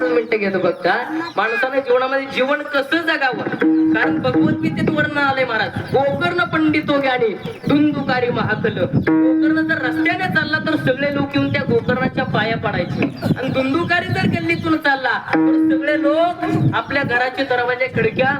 पाच मिनिटं घेतो फक्त माणसाने जीवनामध्ये जीवन कसं जगावं? कारण भगवत गीतेत वर्ण आलंय महाराज गोकर्ण पंडितो हो ज्ञानी दुंदुकारी महाकल. गोकर्ण जर रस्त्याने चालला तर सगळे लोक येऊन त्या गोकर्णाच्या पाया पडायचे. आणि दुंदुकारी जर गल्लीतून चालला तर सगळे लोक आपल्या घराचे दरवाजे खिडक्या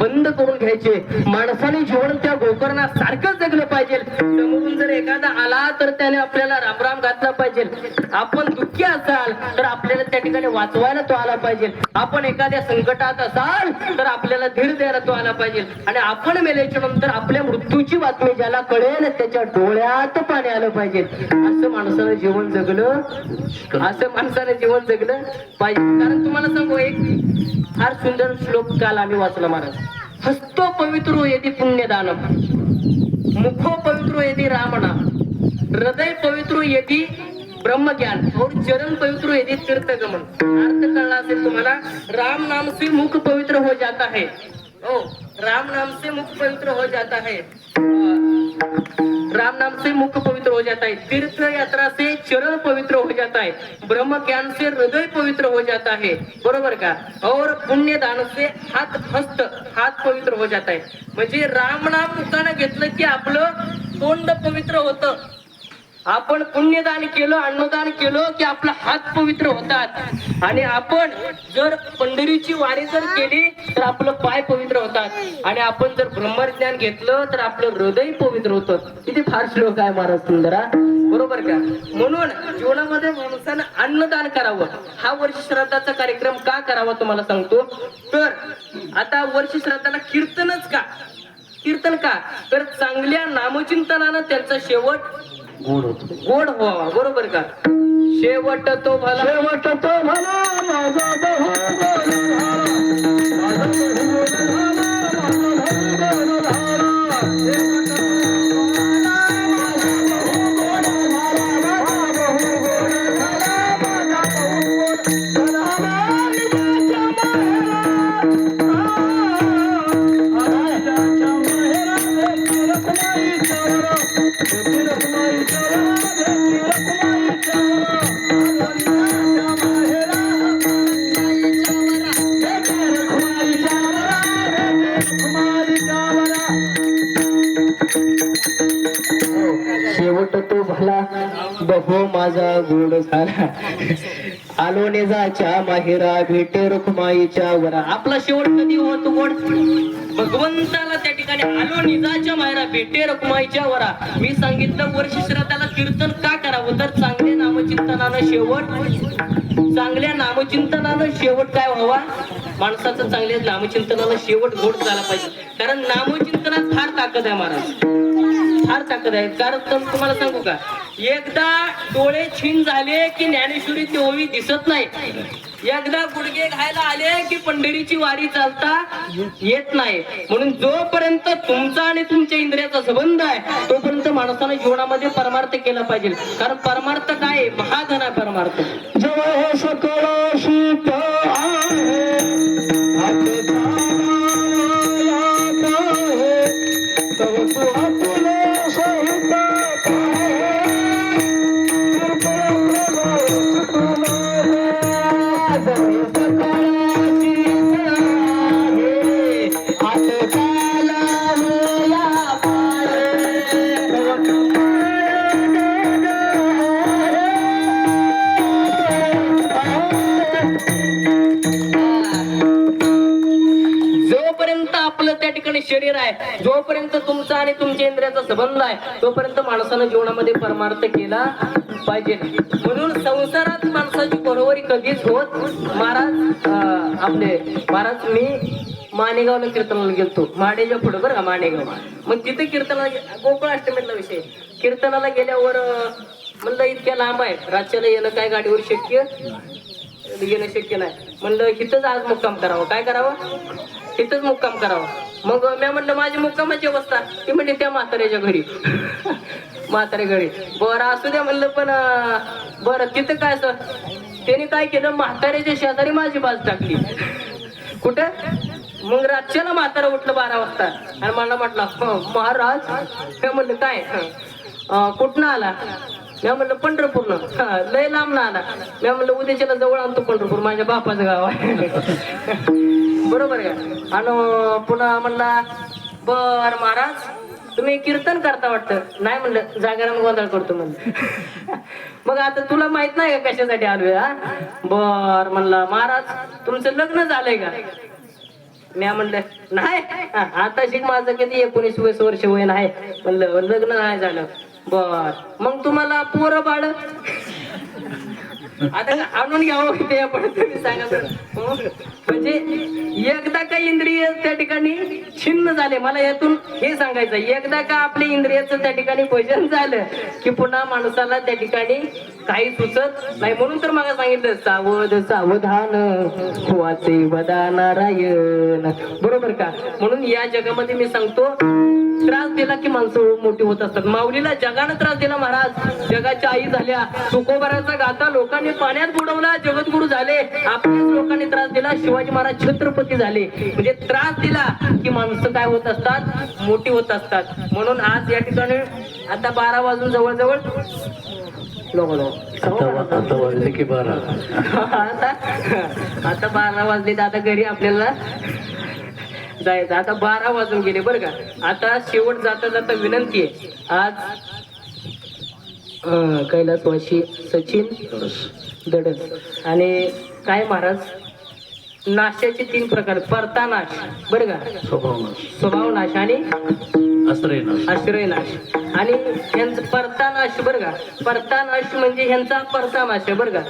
बंद करून घ्यायचे. माणसाने जीवन त्या गोकर्णासारखं जगलं पाहिजे. समोरून जर एखादा आला तर त्याने आपल्याला रामराम घातला पाहिजे. आपण दुःखी असाल तर आपल्याला त्या ठिकाणी वाचवायला तो आला पाहिजे. आपण एखाद्या संकटात असाल तर आपल्याला धीर द्यायला तो आला पाहिजे. आणि आपण मेल्याच्या नंतर आपल्या मृत्यूची बातमी ज्याला कळेल त्याच्या डोळ्यात पाणी आलं पाहिजे. असं माणसानं जीवन जगलं? असं माणसानं जीवन जगलं पाहिजे. कारण तुम्हाला सांगू एक फार सुंदर श्लोक काल आम्ही वाचला महाराज. हस्तो पवित्रो यदि पुण्यदानम मुखो पवित्रो यदि रामणा. हृदय पवित्रो यदि ब्रह्मज्ञान. और चरण पवित्र यदि तीर्थगमन. अर्थ कळला असेल तुम्हाला राम नाम से मुख पवित्र हो जाता है. ओ राम नाम से मुख पवित्र हो जाता है. राम नाम से मुख पवित्र हो जाता है. तीर्थ यात्रा से चरण पवित्र हो जाता है. ब्रह्म ज्ञान से हृदय पवित्र हो जाता है. बरोबर का? और पुण्य दान से हात हस्त हात पवित्र हो जाता है. म्हणजे राम नाम मुखानं घेतलं की आपलं तोंड पवित्र होतं. आपण पुण्यदान केलं अन्नदान केलं की आपला हात पवित्र होतात. आणि आपण जर पंढरीची वारी जर केली तर आपलं पाय पवित्र होतात. आणि आपण जर ब्रह्मज्ञान घेतलं तर आपलं हृदय पवित्र होतं. किती फार श्लोक आहे महाराज सुंदरा. बरोबर का? म्हणून जीवनामध्ये माणसानं अन्नदान करावं. हा वर्ष श्राद्धाचा कार्यक्रम का करावा तुम्हाला सांगतो? तर आता वर्ष श्राद्धाला कीर्तनच का? कीर्तन का? तर चांगल्या नामचिंतनानं त्यांचा शेवट गोड होतो. गोड व्हावा बरोबर का? शेवट तो भला शेवट तो भला माझा बहु. माझा बहु माझा गोड झाला. आलो नेजाच्या माहेरा भेटे रुखमाईच्या वरा. आपला शेवट कधी होतो गोड? भगवंताला त्या ठिकाणी आलो निजाच्या माहेरा भेटे रुखमाईच्या वरा. मी सांगितलं वर्ष श्राद्धाला कीर्तन का करावं? तर चांगल्या नामचिंतनानं शेवट चांगल्या नामचिंतनानं शेवट काय व्हावा? माणसाचं चांगल्या नामचिंतनानं शेवट गोड झाला पाहिजे. कारण नामचिंतनात फार ताकद आहे महाराज. फार ताकद आहे. कारण तुम्हाला सांगू का? एकदा डोळे छीन झाले की ज्ञानेश्वरी ती ओवी दिसत नाही. एकदा गुडघे घायला आले की पंढरीची वारी चालता येत नाही. म्हणून जोपर्यंत तुमचा आणि तुमच्या इंद्रियाचा संबंध आहे तोपर्यंत माणसाने जीवनामध्ये परमार्थ केला पाहिजे. कारण परमार्थ काय आहे? महाधन आहे परमार्थ. शरीर आहे. जोपर्यंत तुमचा आणि तुमच्या इंद्रियाचा संबंध आहे तोपर्यंत माणसानं जीवनामध्ये परमार्थ केला पाहिजे. म्हणून संसारात माणसाची बरोबरी कधीच होत महाराज आपले महाराज मी मानेगावला कीर्तनाला गेलतो. माडेच्या पुढे बरं का मानेगाव मग तिथे कीर्तनाला गे- गोकुळ अष्टमीतला विषय. कीर्तनाला गेल्यावर म्हणलं इतक्या लांब आहे. राज्याला येणं काय गाडीवर शक्य? येणं शक्य नाही. म्हणलं इथंच आज मुक्काम करावं. काय करावं? तिथंच मुक्काम करावा. मग मी म्हणलं माझी मुक्कामाची अवस्था. ती म्हणजे त्या म्हाताऱ्याच्या घरी. म्हाताऱ्या घरी. बरं असू द्या म्हणलं पण बरं तिथं काय असं? त्याने काय केलं म्हाताऱ्याच्या शेजारी माझी बाज टाकली. कुठं? मग रातच्याला म्हातारा उठलं बारा वाजता. आणि मला म्हटलं महाराज. काय म्हणलं काय? कुठनं आला? मी म्हणलं पंढरपूरनं हा, लय लांब ना आला मी म्हणलं उद्याच्याला जवळ आणतो पंढरपूर माझ्या बापाचं गाव आहे. बरोबर का? आणि पुन्हा म्हणला बर महाराज तुम्ही कीर्तन करता वाटतं. नाही म्हणलं जागरण गोंधळ करतो म्हणलं. मग आता तुला माहीत नाही का कशासाठी आलोय हा? बर म्हणला महाराज तुमचं लग्न झालंय का? म्या म्हणलं नाही. आता शिक माझं किती एकोणीस वीस वर्ष वय नाही. म्हणलं लग्न नाही झालं. बर. मग तुम्हाला पोरं बाळ? आता आणून घ्यावं ते आपण तुम्ही सांगा बरं. म्हणजे एकदा का इंद्रिय त्या ठिकाणी छिन्न झाले? मला यातून हे सांगायचं एकदा का आपले इंद्रियाचं त्या ठिकाणी भजन झालं की पुन्हा माणसाला त्या ठिकाणी काही सुचत नाही? म्हणून तर मला सांगितलं सावध सावधान वाचे वदा नारायण. बरोबर का? म्हणून या जगामध्ये मी सांगतो त्रास दिला की माणसं मोठी होत असतात. माऊलीला जगानं त्रास दिला महाराज. जगाच्या आई झाल्या तुकोबाराचा गाता लोकांनी पाण्यात बुडवला जगद्गुरु झाले. आपल्याच लोकांनी त्रास दिला शिवाजी महाराज छत्रपती झाले. म्हणजे त्रास दिला की माणसं काय होत असतात? मोठी होत असतात. म्हणून आज या ठिकाणी आता बारा वाजून जवळजवळ आता वाजले की बारा. आता आता बारा वाजले आता घरी आपल्याला जायचं. आता बारा वाजून गेले बरं का. आता शेवट जाता जाता विनंती आहे. आज अं, कैलासवासी सचिन दडस. आणि काय महाराज? नाशाचे तीन प्रकार परतानाश बरं का? स्वभाव नाश आणि आश्रय नाश आणि ह्यांचं परतानाश बरं का? परतानाश म्हणजे ह्यांचा परतानाश आहे बरं का?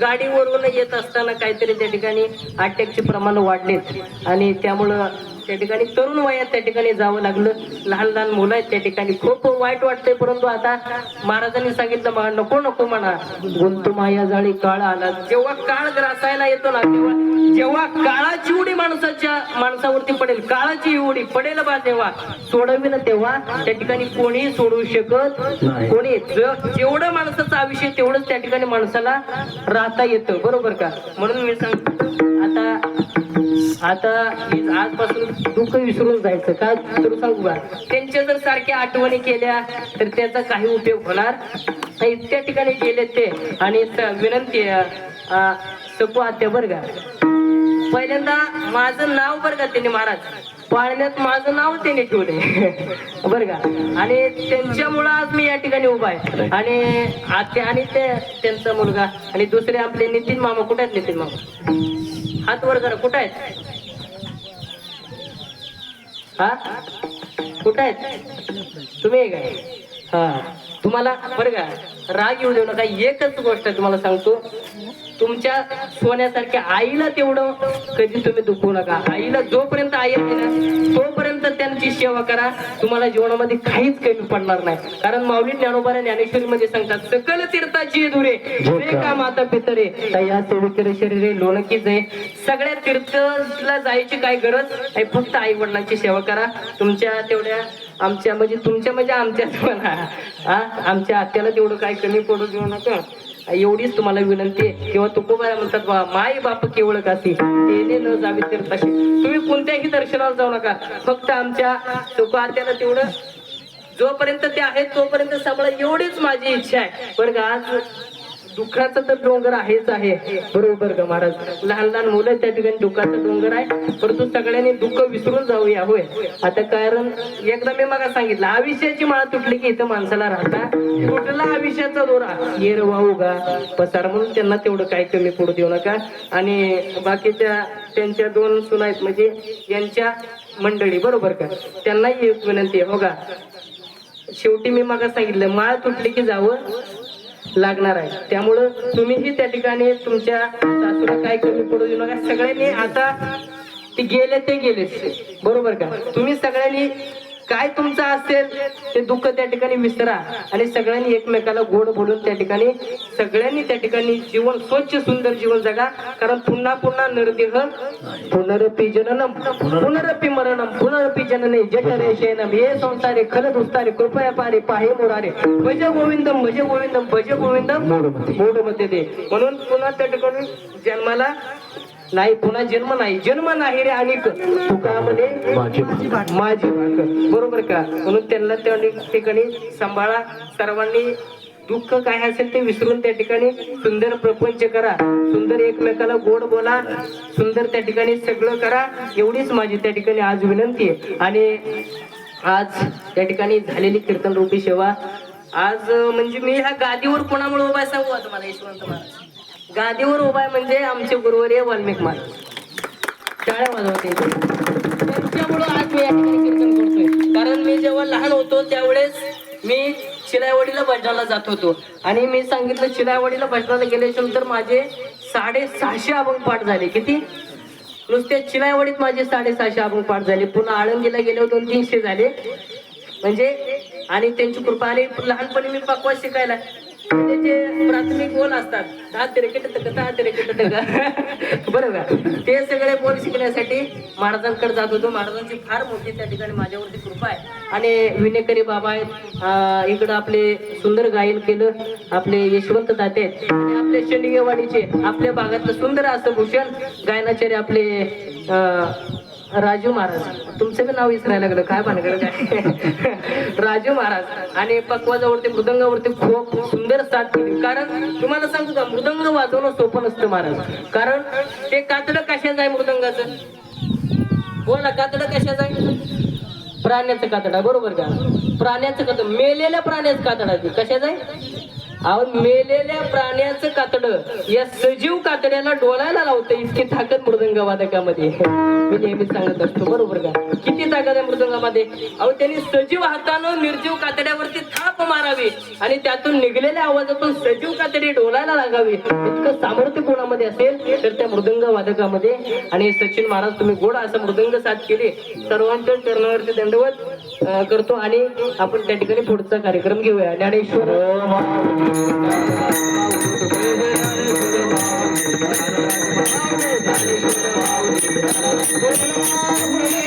गाडीवरून येत असताना काहीतरी त्या ठिकाणी अटॅकचे प्रमाण वाढलेत. आणि त्यामुळं त्या ठिकाणी तरुण वयात त्या ठिकाणी जावं लागलं. लहान लहान मुलं आहेत त्या ठिकाणी. खूप वाईट वाटतंय परंतु आता महाराजांनी सांगितलं मला नको नको म्हणा. गुंतू माया जाळी काळ आला. जेव्हा काळ ग्रासायला येतो ना तेव्हा जेव्हा काळाची उडी माणसाच्या माणसावरती पडेल काळाची उडी पडेल बा तेव्हा. सोडविन तेव्हा त्या ठिकाणी कोणी सोडवू शकत. कोणी जेवढं माणसाचं आयुष्य तेवढंच त्या ठिकाणी माणसाला राहता येतं. बरोबर का? म्हणून मी सांगतो आता आता आजपासून दुःख विसरून जायचं का? तर सांगू का? त्यांच्या जर सारख्या आठवणी केल्या तर त्याचा काही उपयोग होणार? नाही त्या ठिकाणी गेले ते. आणि विनंती सकू आत्या बरं का? पहिल्यांदा माझं नाव बरं का त्यांनी महाराज? पाळण्यात माझं नाव त्यांनी ठेवले बरं का? आणि त्यांच्यामुळं आज मी या ठिकाणी उभा आहे. आणि आत्या आणि ते त्यांचा मुलगा आणि दुसरे आपले नितीन मामा. कुठे आहेत नितीन मामा? हात वर करा. कुठं आहेत? हा? कुठं आहेत? तुम्ही काय हा. तुम्हाला बरं का राग येऊ देऊ नका. एकच गोष्ट तुम्हाला सांगतो. तुमच्या सोन्यासारख्या आईला तेवढं कधी तुम्ही दुखवू नका. आईला जोपर्यंत आई आहे ना तोपर्यंत त्यांची सेवा करा. तुम्हाला जीवनामध्ये काहीच कमी पडणार नाही. कारण माऊली ज्ञानोबा ज्ञानेश्वरी मध्ये सांगतात सकल तीर्थाची दुरे जे का? माता पितरे. या सेविकेर शरीरे लोणकी जाय सगळ्या तीर्थला जायची काय गरज? आहे फक्त आई वडिलांची सेवा करा. तुमच्या तेवढ्या आमच्या म्हणजे तुमच्या म्हणजे हा. आमच्या आत्याला तेवढं काय कमी पडू देऊ नका. एवढीच तुम्हाला विनंती आहे. किंवा तुकोबाला म्हणतात बा माय बाप केवळ कासी तेने न जावी तसे. तुम्ही कोणत्याही दर्शनाला जाऊ नका. फक्त आमच्या तुको तेवढं जोपर्यंत ते आहेत तोपर्यंत सांभाळा एवढीच माझी इच्छा आहे. बरं का आज दुःखाचा तर डोंगर आहेच आहे. बरोबर का महाराज. लहान लहान मुलं त्या ठिकाणी दुःखाचा डोंगर आहे. परंतु सगळ्यांनी दुःख विसरून जाऊया होय. आता कारण एकदा मी मला सांगितलं आयुष्याची माळ तुटली की इथं माणसाला राहता तुटला आयुष्याचा दोरा? येर वाहू गा. पसार म्हणून त्यांना तेवढं काही कमी पडू देऊ नका. आणि बाकीच्या त्यांच्या दोन सुना आहेत म्हणजे यांच्या मंडळी बरोबर का? त्यांनाही एक विनंती आहे हो का शेवटी मी मागा सांगितलं माळ तुटली की जावं. लागणार आहे. त्यामुळं तुम्हीही त्या ठिकाणी तुमच्या सासूला काय कमी पडू देऊ नका. सगळ्यांनी आता ते गेले ते गेलेच. बरोबर का? तुम्ही सगळ्यांनी काय तुमचं असेल ते दुःख त्या ठिकाणी विसरा. आणि सगळ्यांनी एकमेकाला गोड बोलून त्या ठिकाणी सगळ्यांनी त्या ठिकाणी जीवन स्वच्छ सुंदर जीवन जगा. कारण पुन्हा पुन्हा नरदेह पुनरपी जननम पुनरपी मरणम पुनरपी जनने जठरे शयनम. हे संसारे खल दुस्तारे कृपया पारे पाहे मोरारे. भज गोविंदम भज गोविंदम भज गोविंदम मोडमध्ये दे म्हणून पुन्हा त्या ठिकाणी जन्माला नाही पुन्हा जन्म नाही. जन्म नाही रे अनेक तुका म्हणे माझी माझी बरोबर का? म्हणून त्यांना त्या ठिकाणी सांभाळा. सर्वांनी दुःख काय असेल ते विसरून त्या ठिकाणी सुंदर प्रपंच करा. सुंदर एकमेकाला गोड बोला. सुंदर त्या ठिकाणी सगळं करा. एवढीच माझी त्या ठिकाणी आज विनंती आहे. आणि आज त्या ठिकाणी झालेली कीर्तन रूपी सेवा. आज म्हणजे मी ह्या गादीवर कोणामुळे उभा सांगू आता मला यशवंत महाराज. गादीवर उभा आहे म्हणजे आमचे गुरुवर्य वाल्मिक महाराज शाळा वाजवते त्यांच्यामुळं आज मी या ठिकाणी कीर्तन करतोय. कारण मी जेव्हा लहान होतो त्यावेळेस मी शिलाईवाडीला भजनाला जात होतो. आणि मी सांगितलं शिलाईवाडीला भजनाला गेल्याच्यानंतर माझे साडेसहाशे अभंग पाठ झाले. किती? नुसते चिलाईवाडीत माझे साडेसहाशे अभंग पाठ झाले. पुन्हा आळंदीला गेले दोन तीनशे झाले. म्हणजे आणि त्यांची कृपा आणि लहानपणी मी पकवास शिकायला म्हणजे जे प्राथमिक बोल असतात. दहा तिरकेट तक दहा तिरकेट तक बरोबर ते सगळे बोल शिकण्यासाठी महाराजांकडे जात होतो. महाराजांची फार मोठी त्या ठिकाणी माझ्यावरती कृपा आहे. आणि विनेकरी बाबा आहेत. इकडं आपले सुंदर गायन केलं. आपले यशवंत दाते आहेत. आणि आपले शेंडगेवाडीचे आपल्या भागातलं सुंदर असं भूषण गायनाचार्य आपले अं, राजू महाराज तुमचं बी नाव विसरायला लागलं. काय भानगड काय? राजू महाराज आणि पकवाजावरती मृदंगावरती खूप सुंदर साथ दिली कारण तुम्हाला सांगू का मृदंग वाजवणं सोपं नसतं महाराज. कारण ते कातडं कशाचं आहे मृदंगाचं? बोला कातडं कशाच आहे? प्राण्याचं कातडा बरोबर का? प्राण्याचं कातड मेलेल्या प्राण्याचं कातडा ते. कशाचं आहे? अहो मेलेल्या प्राण्याचं कातडं. या सजीव कातड्याला डोलायला लावतं इतकी ताकद मृदंगवादकामध्ये. मी नेहमी सांगत असतो बरोबर का? किती ताकद आहे मृदंगामध्ये? अहो त्यांनी सजीव हातानं निर्जीव कातड्यावरती थाप मारावी आणि त्यातून निघलेल्या आवाजातून सजीव कातडी डोलायला लागावी. इतकं सामर्थ्य कोणामध्ये असेल तर त्या मृदंग वादकामध्ये आणि सचिन महाराज तुम्ही गोड असं मृदंग साथ केले. सर्वांच्या चरणावरती दंडवत करतो आणि आपण त्या ठिकाणी पुढचा कार्यक्रम घेऊया. Dnyaneshwar Thank you.